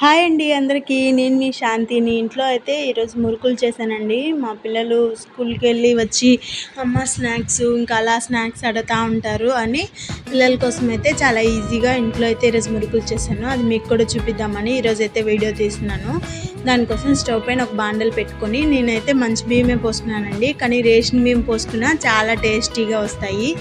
Hi అండి అందరికీ. నేను మీ శాంతిని ఇంట్లో అయితే ఈరోజు మురుకులు చేశానండి. మా పిల్లలు స్కూల్కి వెళ్ళి వచ్చి అమ్మ స్నాక్స్ ఇంకా అలా స్నాక్స్ అడుగుతూ ఉంటారు అని పిల్లల కోసం అయితే చాలా ఈజీగా ఇంట్లో అయితే ఈరోజు మురుకులు చేశాను. అది మీకు కూడా చూపిద్దామని ఈరోజు అయితే వీడియో తీస్తున్నాను. దానికోసం స్టవ్ పైన ఒక బాండలు పెట్టుకొని నేనైతే మంచి బియ్యమే పోసుకున్నానండి. కానీ రేషన్ బియ్యం పోసుకున్నా చాలా టేస్టీగా వస్తాయి.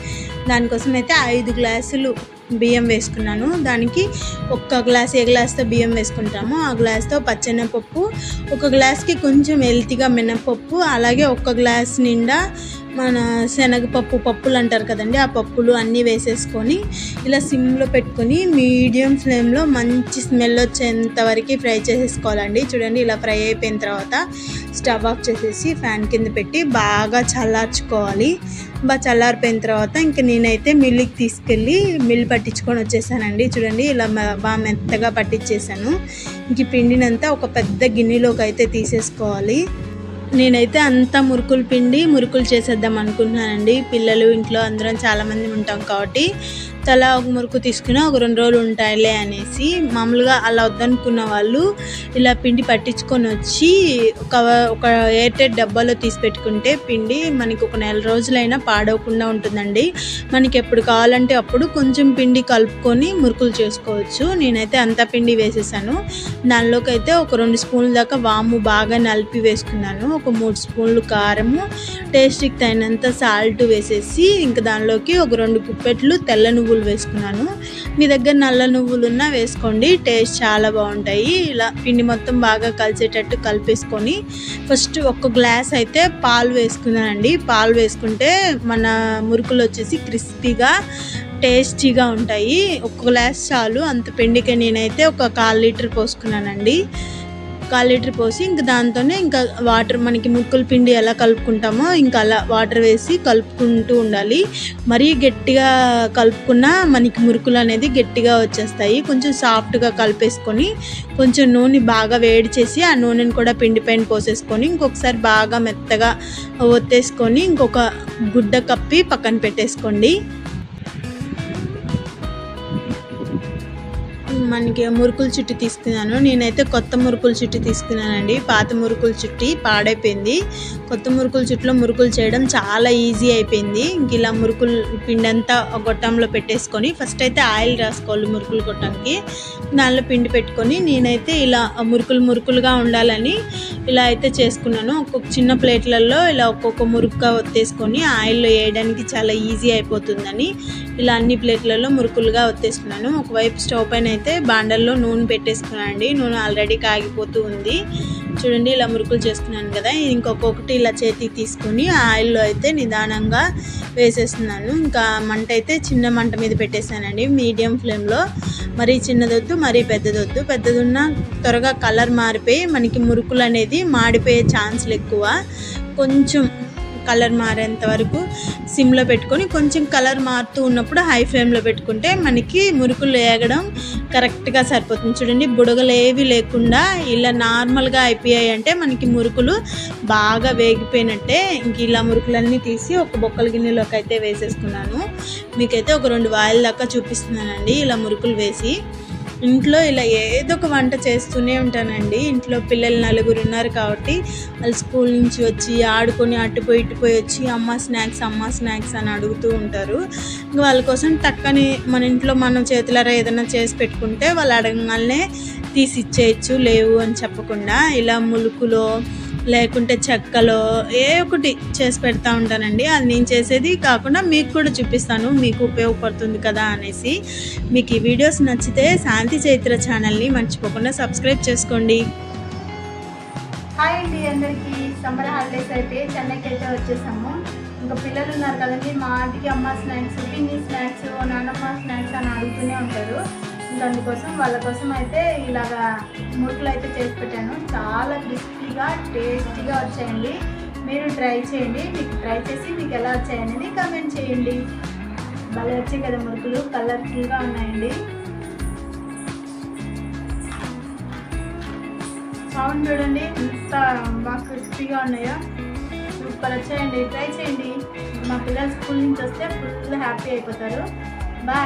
దానికోసం అయితే ఐదు గ్లాసులు బియ్యం వేసుకున్నాను. దానికి ఒక్క గ్లాస్ ఏ గ్లాస్తో బియ్యం వేసుకుంటాము ఆ గ్లాస్తో పచ్చెనపప్పు ఒక గ్లాస్కి కొంచెం హెల్తీగా మినపప్పు అలాగే ఒక్క గ్లాస్ నిండా మన శనగపప్పు పప్పులు అంటారు కదండి ఆ పప్పులు అన్నీ వేసేసుకొని ఇలా సిమ్లో పెట్టుకొని మీడియం ఫ్లేమ్లో మంచి స్మెల్ వచ్చేంత వరకు ఫ్రై చేసేసుకోవాలండి. చూడండి ఇలా ఫ్రై అయిపోయిన తర్వాత స్టవ్ ఆఫ్ చేసేసి ఫ్యాన్ కింద పెట్టి బాగా చల్లార్చుకోవాలి. బాగా చల్లారిపోయిన తర్వాత ఇంక నేనైతే మిల్లుకి తీసుకెళ్ళి మిల్ పట్టించుకొని వచ్చేసానండి. చూడండి ఇలా బాగా మెత్తగా పట్టించేసాను. ఇంక పిండినంతా ఒక పెద్ద గిన్నెలోకి అయితే తీసేసుకోవాలి. నేనైతే అంతా మురుకులు పిండి మురుకులు చేసేద్దాం అనుకుంటున్నానండి. పిల్లలు ఇంట్లో అందరం చాలామంది ఉంటాం కాబట్టి. తలా ఒక మురుకు తీసుకుని ఒక రెండు రోజులు ఉంటాయిలే అనేసి మామూలుగా అలా వద్దనుకున్న వాళ్ళు ఇలా పిండి పట్టించుకొని వచ్చి ఒక ఒక ఎయిర్టెడ్ డబ్బాలో తీసి పెట్టుకుంటే పిండి మనకి ఒక నెల రోజులైనా పాడవకుండా ఉంటుందండి. మనకి ఎప్పుడు కావాలంటే అప్పుడు కొంచెం పిండి కలుపుకొని మురుకులు చేసుకోవచ్చు. నేనైతే అంత పిండి వేసేసాను. దానిలోకి అయితే ఒక రెండు స్పూన్ల దాకా వాము బాగా నలిపి వేసుకున్నాను. ఒక మూడు స్పూన్లు కారము టేస్ట్కి తగినంత సాల్ట్ వేసేసి ఇంకా దానిలోకి ఒక రెండు కుప్పెట్లు తెల్ల నువ్వులు నువ్వులు వేసుకున్నాను. మీ దగ్గర నల్ల నువ్వులు ఉన్నా వేసుకోండి టేస్ట్ చాలా బాగుంటాయి. ఇలా పిండి మొత్తం బాగా కలిసేటట్టు కలిపేసుకొని ఫస్ట్ ఒక గ్లాస్ అయితే పాలు వేసుకున్నానండి. పాలు వేసుకుంటే మన మురుకులు వచ్చేసి క్రిస్పీగా టేస్టీగా ఉంటాయి. ఒక గ్లాస్ చాలు. అంత పిండికి నేనైతే ఒక కాల్ లీటర్ పోసుకున్నానండి. కాల్ లీటర్ పోసి ఇంకా దాంతోనే ఇంకా వాటర్ మనకి ముక్కల పిండి ఎలా కలుపుకుంటామో ఇంకా అలా వాటర్ వేసి కలుపుకుంటూ ఉండాలి. మరీ గట్టిగా కలుపుకున్నా మనకి మురుకులు అనేది గట్టిగా వచ్చేస్తాయి. కొంచెం సాఫ్ట్గా కలిపేసుకొని కొంచెం నూనె బాగా వేడి చేసి ఆ నూనెని కూడా పిండి పైన పోసేసుకొని ఇంకొకసారి బాగా మెత్తగా ఒత్తేసుకొని ఇంకొక గుడ్డ కప్పి పక్కన పెట్టేసుకోండి. మనకి మురుకుల చుట్టి తీసుకున్నాను. నేనైతే కొత్త మురుకుల చుట్టి తీసుకున్నానండి. పాత మురుకుల చుట్టి పాడైపోయింది. కొత్త మురుకుల చుట్టులో మురుకులు చేయడం చాలా ఈజీ అయిపోయింది. ఇంక ఇలా మురుకులు పిండి అంతా గొట్టంలో పెట్టేసుకొని ఫస్ట్ అయితే ఆయిల్ రాసుకోవాలి మురుకులు కొట్టడానికి దానిలో పిండి పెట్టుకొని నేనైతే ఇలా మురుకులు మురుకులుగా ఉండాలని ఇలా అయితే చేసుకున్నాను. ఒక్కొక్క చిన్న ప్లేట్లలో ఇలా ఒక్కొక్క మురుగ్గా ఒత్తేసుకొని ఆయిల్లో వేయడానికి చాలా ఈజీ అయిపోతుందని ఇలా అన్ని ప్లేట్లలో మురుకులుగా ఒత్తేసుకున్నాను. ఒకవైపు స్టవ్ పైన అయితే బాండల్లో నూనె పెట్టేసుకున్నాను అండి నూనె ఆల్రెడీ కాగిపోతూ ఉంది. చూడండి ఇలా మురుకులు చేసుకున్నాను కదా. ఇంకొకటి ఇలా చేతికి తీసుకొని ఆయిల్లో అయితే నిదానంగా వేసేస్తున్నాను. ఇంకా మంట అయితే చిన్న మంట మీద పెట్టేసానండి మీడియం ఫ్లేమ్లో. మరీ చిన్నదొద్దు మరీ పెద్దదొద్దు. పెద్దదున్న త్వరగా కలర్ మారిపోయి మనకి మురుకులు అనేది మాడిపోయే ఛాన్స్లు ఎక్కువ. కొంచెం కలర్ మారేంత వరకు సిమ్లో పెట్టుకొని కొంచెం కలర్ మారుతూ ఉన్నప్పుడు హై ఫ్లేమ్లో పెట్టుకుంటే మనకి మురుకులు వేగడం కరెక్ట్గా సరిపోతుంది. చూడండి బుడగలు ఏవి లేకుండా ఇలా నార్మల్గా అయిపోయాయి అంటే మనకి మురుకులు బాగా వేగిపోయినట్టే ఇంక ఇలా మురుకులన్నీ తీసి ఒక బొక్కల గిన్నెలోకి అయితే వేసేసుకున్నాను. మీకైతే ఒక రెండు వాయిల్ దాకా చూపిస్తున్నానండి ఇలా మురుకులు వేసి. ఇంట్లో ఇలా ఏదో ఒక వంట చేస్తూనే ఉంటానండి. ఇంట్లో పిల్లలు నలుగురు ఉన్నారు కాబట్టి వాళ్ళు స్కూల్ నుంచి వచ్చి ఆడుకొని అటుపోయి ఇటుపోయి వచ్చి అమ్మ స్నాక్స్ అమ్మ స్నాక్స్ అని అడుగుతూ ఉంటారు. వాళ్ళ కోసం టక్కని మన ఇంట్లో మనం చేతులారా ఏదైనా చేసి పెట్టుకుంటే వాళ్ళు అడగగానే తీసి ఇచ్చేయచ్చు లేవు అని చెప్పకుండా ఇలా ములుకులో లేకుంటే చెక్కలో ఏ ఒకటి చేసి పెడతా ఉంటానండి. అది నేను చేసేది కాకుండా మీకు కూడా చూపిస్తాను మీకు ఉపయోగపడుతుంది కదా అనేసి. మీకు ఈ వీడియోస్ నచ్చితే శాంతి చైత్ర ఛానల్ని మర్చిపోకుండా సబ్స్క్రైబ్ చేసుకోండి. హాయ్ అండి అందరికీ సమ్మర్ హాలిడేస్ అయితే చెన్నైకి అయితే వచ్చేసాము. ఇంకా పిల్లలు ఉన్నారు కదండి మా ఆంటీకి అమ్మ స్నాక్స్ పిన్ని స్నాక్స్ నాన్నమ్మ స్నాక్స్ అని అడుగుతూనే ఉంటారు. అందుకోసం వాళ్ళ కోసం అయితే ఇలాగా మురుకులు అయితే చేసి పెట్టాను. చాలా క్రిస్పీగా టేస్టీగా వచ్చాయండి. మీరు ట్రై చేయండి. మీకు ట్రై చేసి మీకు ఎలా వచ్చాయనేది కమెంట్ చేయండి. భలే వచ్చాయి కదా మురుకులు. కలర్ఫుల్గా ఉన్నాయండి. సౌండ్ చూడండి. ఎంత బాగా క్రిస్పీగా ఉన్నాయో. సూపర్ వచ్చాయండి. ట్రై చేయండి. మా పిల్లలు స్కూల్ నుంచి వస్తే ఫుల్ హ్యాపీ అయిపోతారు. బాయ్